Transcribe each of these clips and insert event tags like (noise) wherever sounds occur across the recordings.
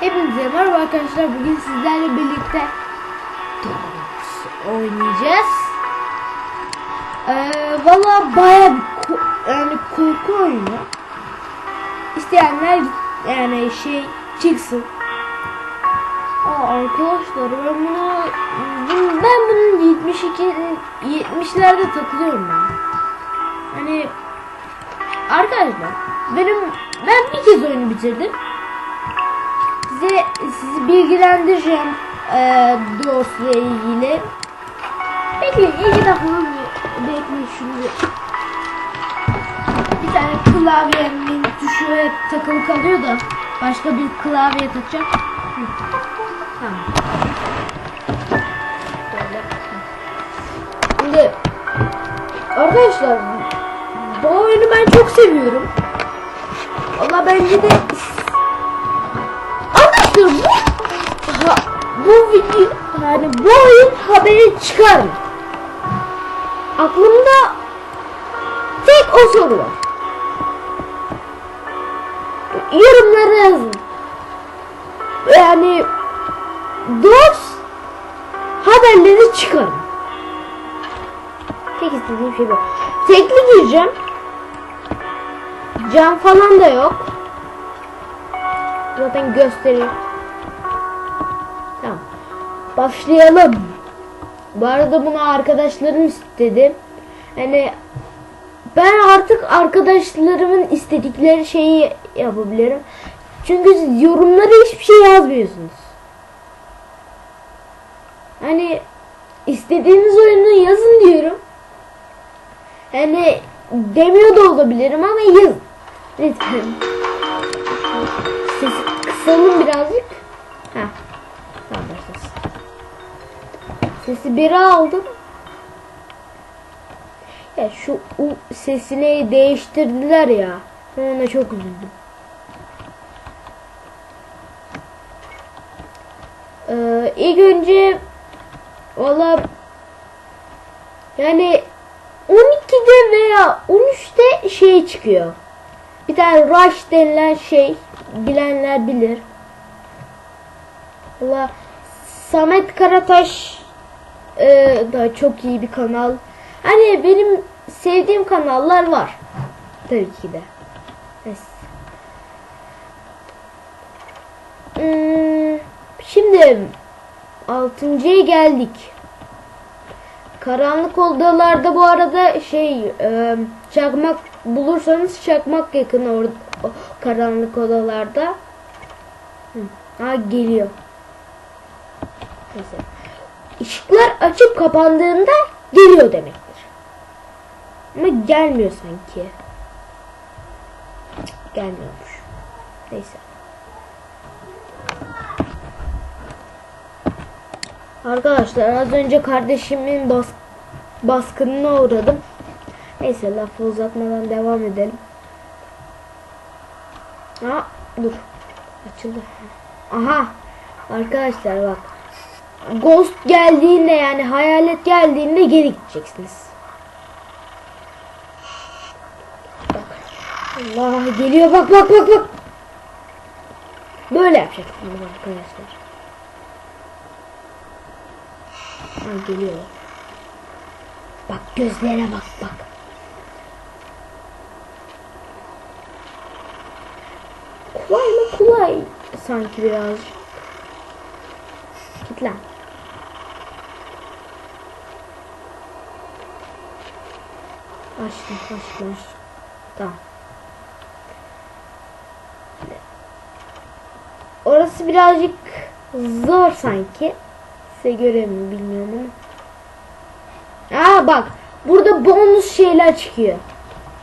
Hepinize merhaba arkadaşlar. Bugün sizlerle birlikte Doors oynayacağız. Ee, Valla baya ko- yani korku oyunu. İsteyenler yani şey çıksın. Aa, arkadaşlar ben bunu- ben bunun 72 70'lerde takılıyorum ben. Hani arkadaşlar benim ben bir kez oyunu bitirdim size sizi bilgilendireceğim e, Doors'la ilgili. Bekleyin iki dakika bekleyin şunu bir. Tane klavyemin tuşu hep takılı kalıyor da başka bir klavye takacağım. Tamam. Şimdi arkadaşlar bu oyunu ben çok seviyorum. Valla bence de bu video yani bu oyun haberi çıkar mı? Aklımda tek o soru var. Yorumlara yazın. Yani Doors haberleri çıkar? Tek istediğim şey bu. Tekli gireceğim. Cam falan da yok. Zaten göstereyim. Başlayalım. Bu arada bunu arkadaşlarım istedi. Yani ben artık arkadaşlarımın istedikleri şeyi yapabilirim. Çünkü siz yorumlara hiçbir şey yazmıyorsunuz. Hani istediğiniz oyunu yazın diyorum. Yani demiyor da olabilirim ama yazın. Lütfen. Sesi kısalım birazcık. Ha. Sesi biri aldım. Ya şu u sesini değiştirdiler ya. Ona çok üzüldüm. Ee, ilk önce valla yani 12'de veya 13'te şey çıkıyor. Bir tane Rush denilen şey bilenler bilir. Valla Samet Karataş e, da çok iyi bir kanal. Hani benim sevdiğim kanallar var. Tabii ki de. Neyse. Hmm, şimdi altıncıya geldik. Karanlık odalarda bu arada şey e, çakmak bulursanız çakmak yakın orada karanlık odalarda. Hı. Ha geliyor. Neyse. Işıklar açıp kapandığında geliyor demektir. Ama gelmiyor sanki. Gelmiyormuş. Neyse. Arkadaşlar az önce kardeşimin bas baskınına uğradım. Neyse lafı uzatmadan devam edelim. Ha dur. Açıldı. Aha. Arkadaşlar bak. Ghost geldiğinde yani hayalet geldiğinde geri gideceksiniz. Bak. Allah geliyor bak bak bak bak. Böyle yapacaksınız arkadaşlar. Ha geliyor. Bak gözlere bak bak. Kolay mı kolay sanki birazcık. Git lan. Açtım açtım açtım. Tamam. Orası birazcık zor sanki. Size göre mi bilmiyorum ama. Aa bak. Burada bonus şeyler çıkıyor.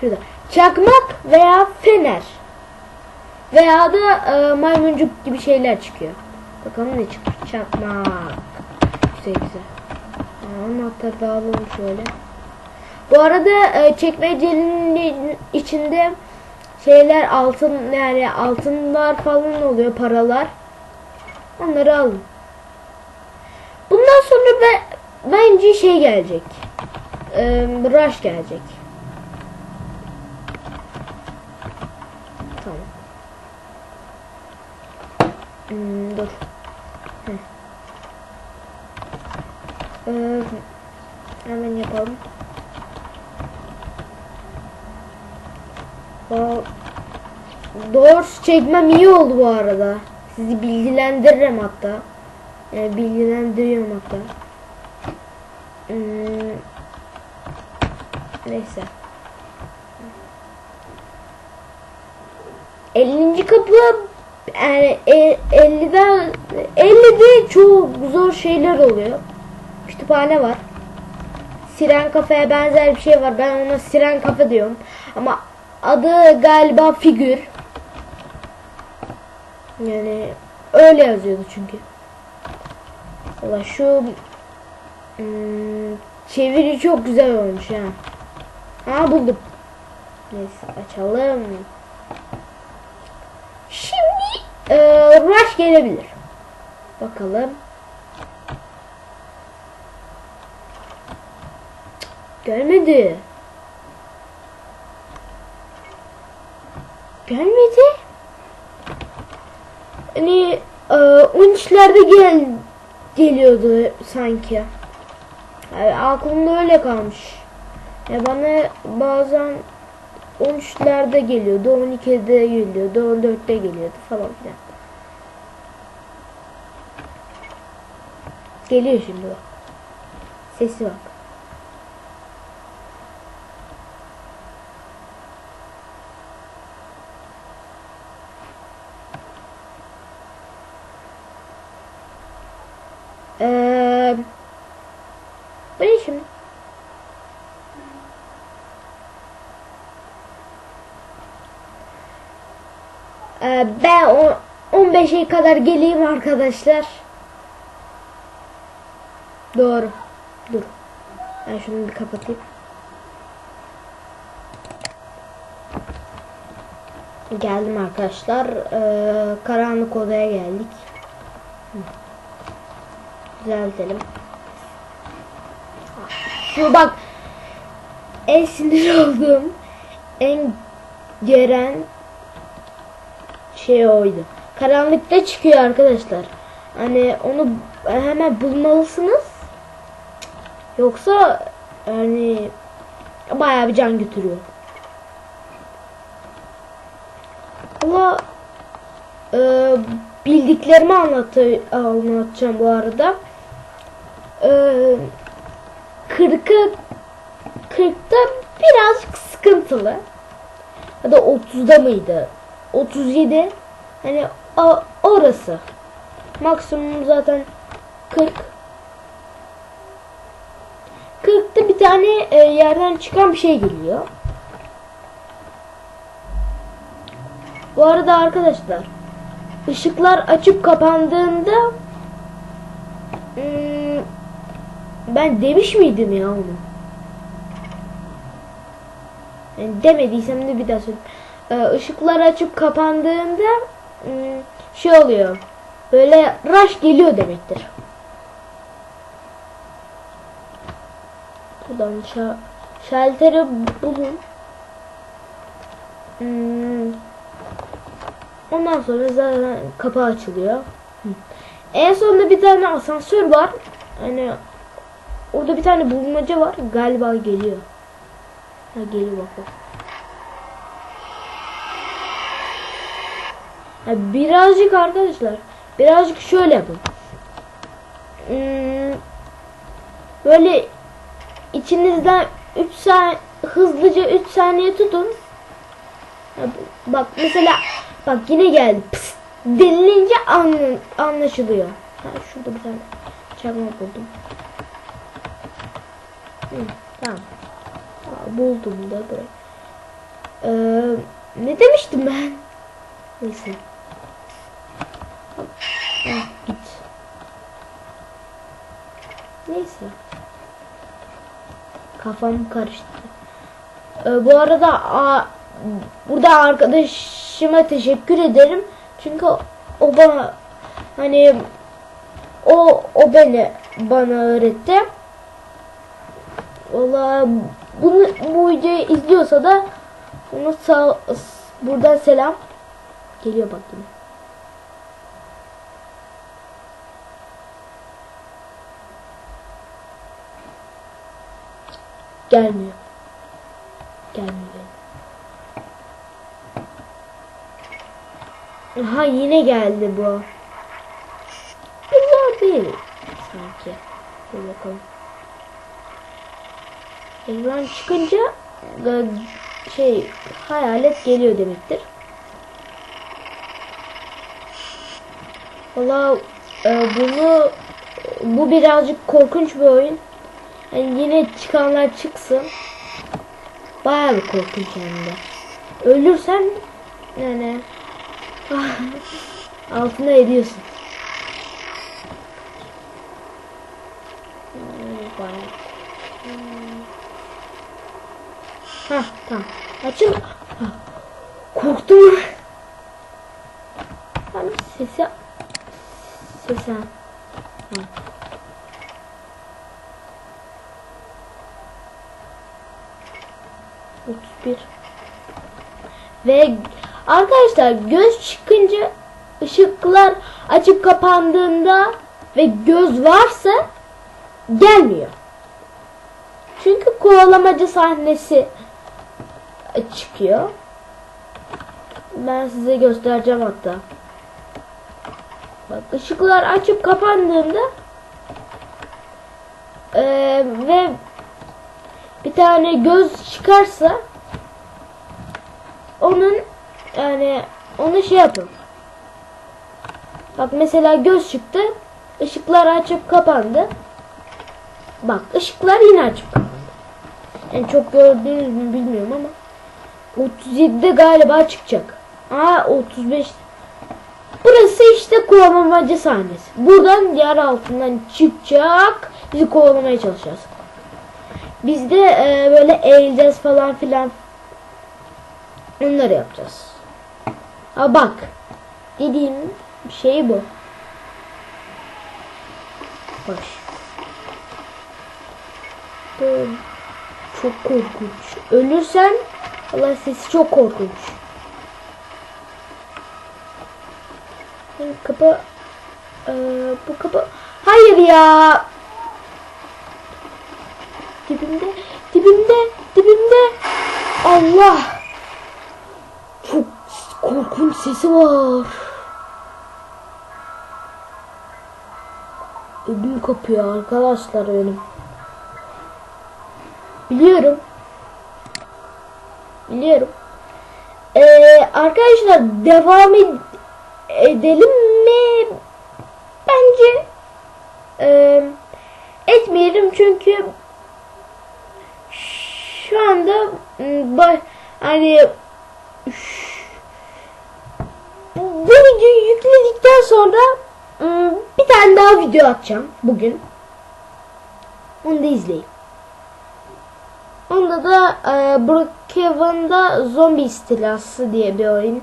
Şurada. Çakmak veya fener. Veya da e, maymuncuk gibi şeyler çıkıyor. Bakalım ne çıkıyor. Çakmak. Güzel güzel. Aa, Anahtarı da alalım şöyle. Bu arada e, çekmecenin içinde şeyler altın yani altınlar falan oluyor paralar. Onları alın. Bundan sonra ben, bence şey gelecek. Ee, rush gelecek. Tamam. Hmm, dur. Heh. Ee, hemen yapalım. Doğrusu çekmem iyi oldu bu arada. Sizi bilgilendiririm hatta. Yani bilgilendiriyorum hatta. Hmm, neyse. 50. kapı yani e- 50'den 50'de çok zor şeyler oluyor. Kütüphane var. Siren kafeye benzer bir şey var. Ben ona siren kafe diyorum. Ama adı galiba figür. Yani öyle yazıyordu çünkü. Valla şu hmm, çeviri çok güzel olmuş ha. Ha buldum. Neyse açalım. Şimdi e, rush gelebilir. Bakalım. Gelmedi. Gelmedi. Hani e, 13'lerde gel geliyordu sanki. Yani aklımda öyle kalmış. Ya bana bazen 13'lerde geliyordu, 12'de geliyordu, 14'te geliyordu falan filan. Geliyor şimdi bak. Sesi bak. Eee bu ne şimdi? Ee, ben o 15'e kadar geleyim arkadaşlar. Doğru. Dur. Ben şunu bir kapatayım. Geldim arkadaşlar. Ee, karanlık odaya geldik. Hı. Düzeltelim. Şu bak en sinir (laughs) olduğum en gelen şey oydu. Karanlıkta çıkıyor arkadaşlar. Hani onu hemen bulmalısınız. Yoksa yani bayağı bir can götürüyor. Ama e, bildiklerimi anlatı, anlatacağım bu arada. E, 40'ı 40'ta birazcık sıkıntılı. Ya da 30'da mıydı? 37 hani o, orası. Maksimum zaten 40. 40'ta bir tane e, yerden çıkan bir şey geliyor. Bu arada arkadaşlar ışıklar açıp kapandığında hmm, ben demiş miydim ya onu? Yani demediysem de bir daha söyleyeyim. Ee, ışıklar açıp kapandığında hmm, şey oluyor. Böyle rush geliyor demektir. Buradan şa şalteri bulun. Hmm. Ondan sonra zaten kapı açılıyor. Hı. En sonunda bir tane asansör var. Hani orada bir tane bulmaca var. Galiba geliyor. Ha geliyor bak. Ha, birazcık arkadaşlar. Birazcık şöyle yapın. Hmm, böyle içinizden 3 saniye hızlıca 3 saniye tutun. Bak mesela bak yine geldi. Pıs, denilince anla, anlaşılıyor. Ha, şurada bir tane çakma buldum. Hı, tamam. Aa, buldum da böyle. Ee, ne demiştim ben? Neyse. Ha, git. Neyse. Kafam karıştı. Ee, bu arada a, burada arkadaşıma teşekkür ederim. Çünkü o bana hani o o beni bana öğretti. Valla bunu bu videoyu izliyorsa da ona sağ, buradan selam. Geliyor bak yine. Gelmiyor. Gelmiyor. Aha yine geldi bu. Bunlar değil sanki. Dur bakalım. Ekran çıkınca e, şey hayalet geliyor demektir. Valla e, bunu bu birazcık korkunç bir oyun. Yani yine çıkanlar çıksın. Bayağı bir korkunç hem de. Ölürsen yani (laughs) altına ediyorsun. Hmm, bayağı. Hmm. Hah tamam. Açın. Hah. Korktum. Tamam sesi sesi. Ha. Bir. Ve arkadaşlar göz çıkınca ışıklar açıp kapandığında ve göz varsa gelmiyor. Çünkü kovalamacı sahnesi çıkıyor. Ben size göstereceğim hatta. Bak ışıklar açıp kapandığında eee, ve bir tane göz çıkarsa onun yani onu şey yapın. Bak mesela göz çıktı. ışıklar açıp kapandı. Bak ışıklar yine açıp kapandı. Yani çok gördünüz mü bilmiyorum ama 37'de galiba çıkacak. Aa 35 Burası işte kovalamacı sahnesi. Buradan yer altından çıkacak. Bizi kovalamaya çalışacağız. Biz de e, böyle eğileceğiz falan filan. Onları yapacağız. Ha bak. Dediğim şey bu. Bak. Çok korkunç. Ölürsen Allah sesi çok korkunç. Kapı ee, bu kapı hayır ya! Dibimde dibimde dibimde. Allah! Çok korkunç sesi var. Ödüm kapıyor arkadaşlar benim. Biliyorum biliyorum ee, arkadaşlar devam ed- edelim mi? Bence e, etmeyelim çünkü şu anda ba- hani bu videoyu yükledikten sonra m, bir tane daha video atacağım bugün. Onu da izleyin. Onda da e, Brookhaven'da zombi istilası diye bir oyun.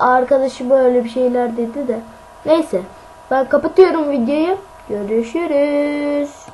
Arkadaşım böyle bir şeyler dedi de. Neyse. Ben kapatıyorum videoyu. Görüşürüz.